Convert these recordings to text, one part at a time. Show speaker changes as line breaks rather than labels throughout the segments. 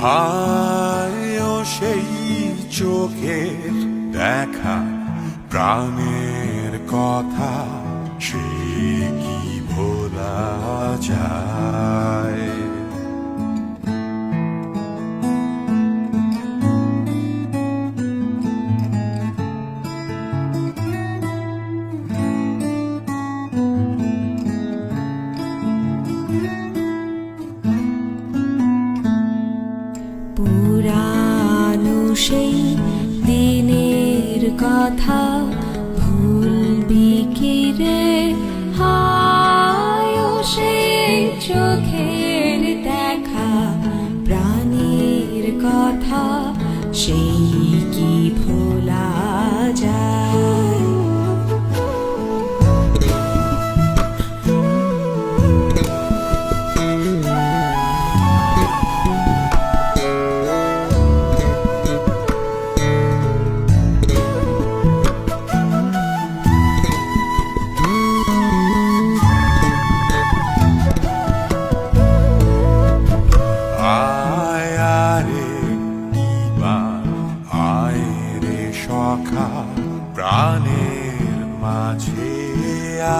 হায় সেই চোখের দেখা প্রাণের কথা সে কি ভোলা যায়?
কথা ভুলবি কি রে?
সখা প্রাণের মাঝে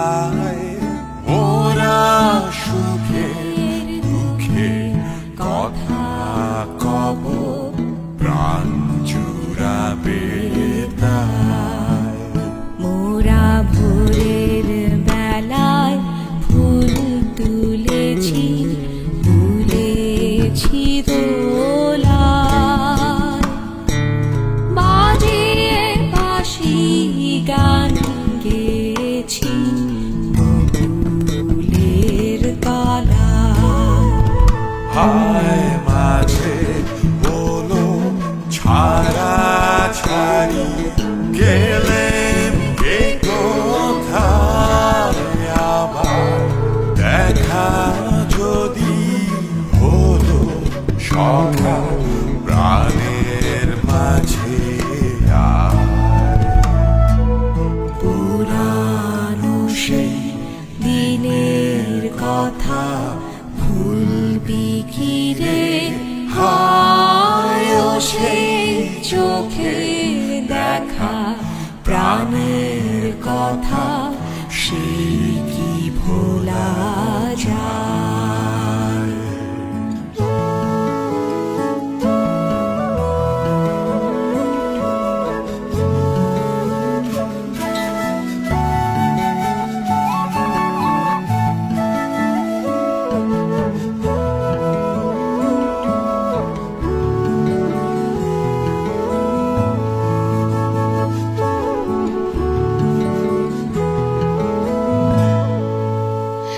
আয় গেলেন কে কোথায় আবার দেখা যদি হলো সখা প্রাণের মাঝে
পুরানো সেই দিনের কথা ভুলবি কি রে? ও সেই চোখে দেখা প্রাণের কথা সেই কি ভোলা যায়?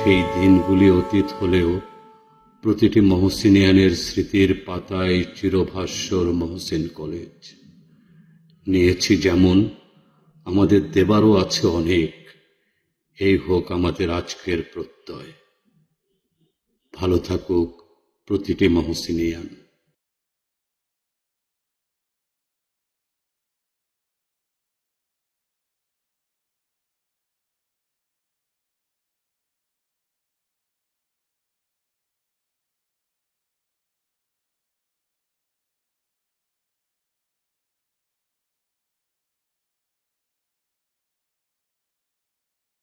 সেই দিনগুলি অতীত হলেও প্রতিটি মহসিনিয়ানের স্মৃতির পাতায় চিরভাস্বর মহসিন কলেজ। নিয়েছি যেমন, আমাদের দেবারও আছে অনেক। এই হোক আমাদের আজকের প্রত্যয়। ভালো থাকুক প্রতিটি মহসিনিয়ান।